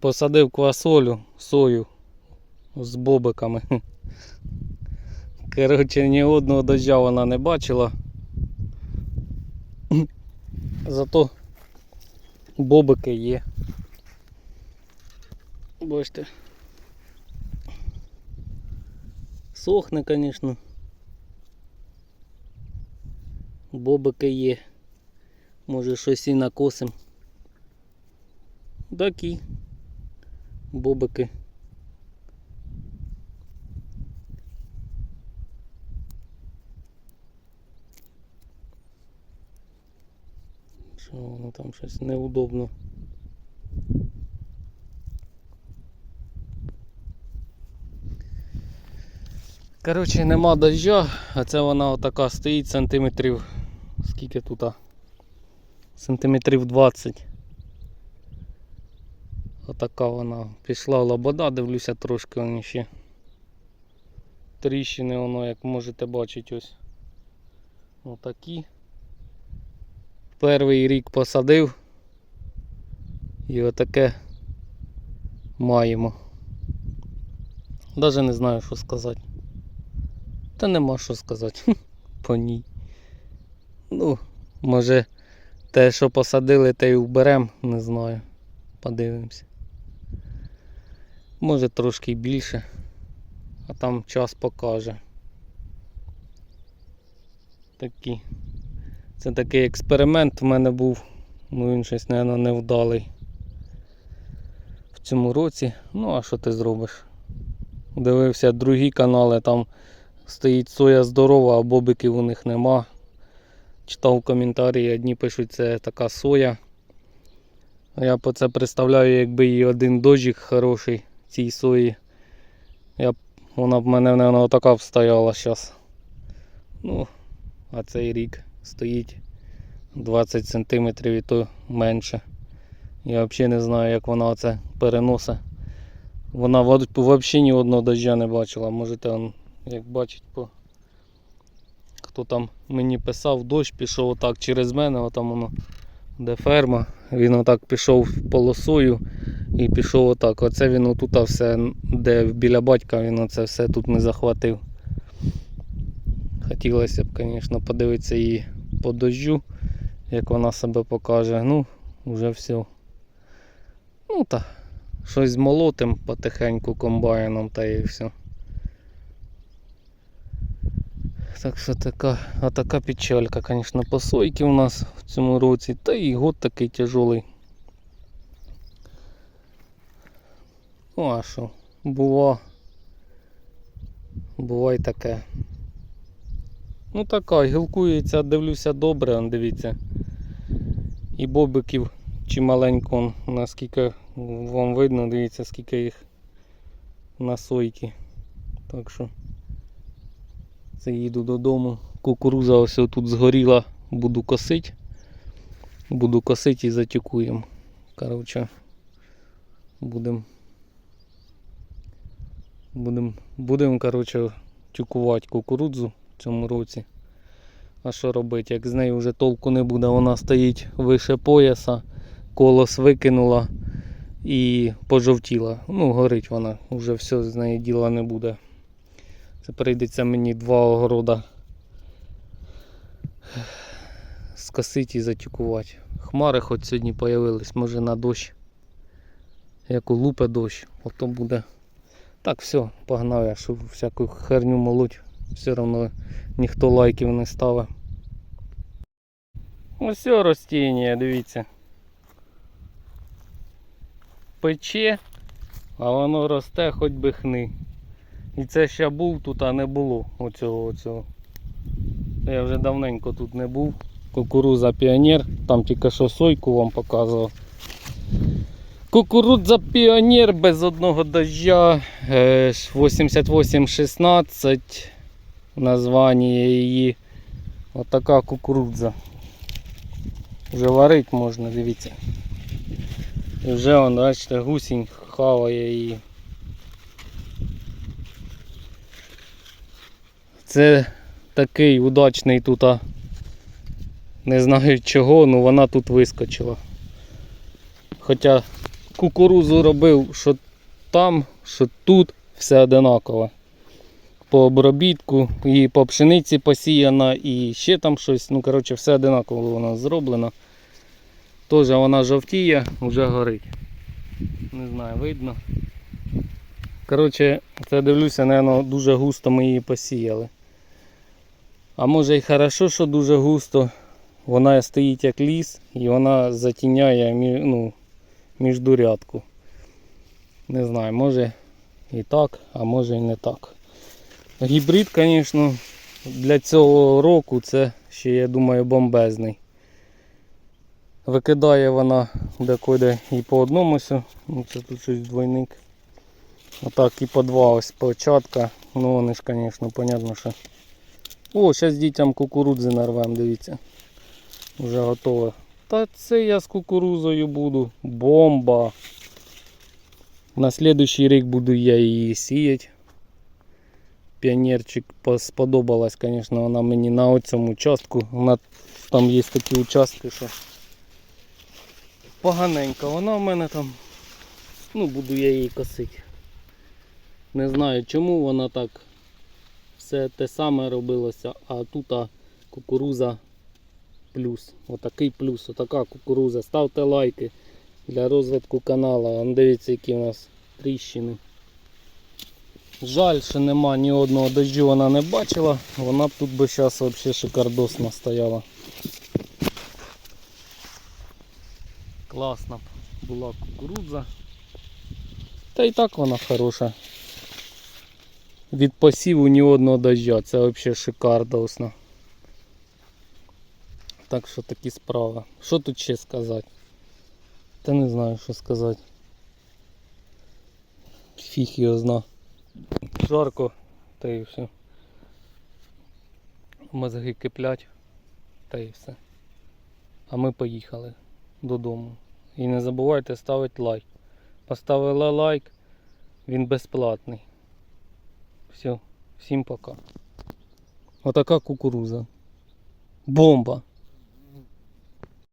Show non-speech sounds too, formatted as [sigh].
Посадив квасолю, сою з бобиками. Коротше, ні одного дождя вона не бачила. Зато бобики є. Бачите. Сохне, звісно. Бобики є. Може щось і накосим. Такі. Бобики. Що воно там щось неудобно. Коротше, нема дождя, а це вона отака стоїть сантиметрів. Скільки тут? Сантиметрів 20. Отака вона. Пішла лобода, дивлюся трошки вони ще. Тріщини воно, як можете бачити, ось. Отакі. Перший рік посадив. І отаке маємо. Даже не знаю, що сказати. Та нема що сказати [laughs] по ній. Ну, може те, що посадили, те й вберемо, не знаю. Подивимося. Може трошки більше, а там час покаже. Такі. Це такий експеримент в мене був. Ну він щось, мабуть, невдалий в цьому році. Ну, а що ти зробиш? Дивився другі канали, там стоїть соя здорова, а бобиків у них нема. Читав коментарі, одні пишуть, це така соя. Я по це представляю, якби її один дощик хороший цій сої. Я вона б мене, мабуть, така б стояла зараз. Ну, а цей рік стоїть 20 см і то менше. Я взагалі не знаю, як вона це переносить. Вона взагалі ні одного дождя не бачила. Можете, як бачить, по... хто там мені писав, дощ пішов отак через мене, отам воно де ферма. Він отак пішов полосою і пішов отак. Оце він отут все, де біля батька він оце все тут не захватив. Хотілося б, звісно, подивитися її по дощу, як вона себе покаже. Ну, вже все. Ну та, щось молотим потихеньку комбайном та і все. Так що така, а така печалька, звісно, по сойки у нас в цьому році, та і год такий тяжелий. Ну а що, бува. Буває таке. Ну така, гілкується, дивлюся добре, дивіться. І бобиків чималенько, наскільки вам видно, дивіться, скільки їх на сойки. Так що це їду додому. Кукуруза ось тут згоріла, буду косити. Буду косити і затікуємо. Коротше, будемо будемо будем, коротше, тюкувати кукурудзу в цьому році. А що робити? Як з нею вже толку не буде, вона стоїть вище пояса, колос викинула і пожовтіла. Ну, горить вона, вже все з неї діла не буде. Це прийдеться мені два огорода скосити і затікувати. Хмари хоч сьогодні з'явились, може на дощ. Як улупе дощ, ото буде. Так, все, погнав я, щоб всяку херню молоть. Все одно ніхто лайків не ставить. Ось ростіння, дивіться. Пече, а воно росте хоч би хни. І це ще був тут, а не було оцього оцього. Я вже давненько тут не був. Кукуруза піонер, там тільки що сойку вам показував. Кукурудза піонер без одного дождя. е, 8816 названня її. Отака кукурудза. Вже варить можна, дивіться. І вже он, бачите, гусінь хаває її. Це такий удачний тут, а, не знаю чого, але вона тут вискочила. Хоча кукурузу робив, що там, що тут, все одинаково. По обробітку, і по пшениці посіяна, і ще там щось. Ну, коротше, все одинаково нас зроблено. Теж вона жовтіє, вже горить. Не знаю, видно. Коротше, це дивлюся, напевно, дуже густо ми її посіяли. А може і хорошо, що дуже густо. Вона стоїть як ліс і вона затіняє ну, міждурядку. Не знаю, може і так, а може і не так. Гібрид, звісно, для цього року це ще, я думаю, бомбезний. Викидає вона декуди і по одному, ну це тут щось двойник. Отак і по два ось початка. Ну вони ж, звісно, понятно, що. О, зараз дітям кукурудзи нарвем, дивіться. Вже готове. Та це я з кукурузою буду. Бомба. На слідуючий рік буду я її сіяти. Піонерчик сподобалась, звісно, вона мені на цьому участку. Вона, там є такі участки, що поганенька. Вона в мене там. Ну, буду я її косити. Не знаю чому вона так все те саме робилося, а тут кукуруза плюс. Отакий плюс, отака кукуруза. Ставте лайки для розвитку каналу. Вон Дивіться, які у нас тріщини. Жаль, що нема ні одного дощу вона не бачила. Вона б тут би зараз взагалі шикардосно стояла. Класна була кукурудза. Та і так вона хороша. Від посіву ні одного дождя. Це взагалі шикардосно. Так що такі справи. Що тут ще сказати? Та не знаю, що сказати. Фіг його зна. Жарко, та і все. Мозги киплять, та і все. А ми поїхали додому. І не забувайте ставити лайк. Поставили лайк, він безплатний. Все, всім пока. Отака кукуруза. Бомба.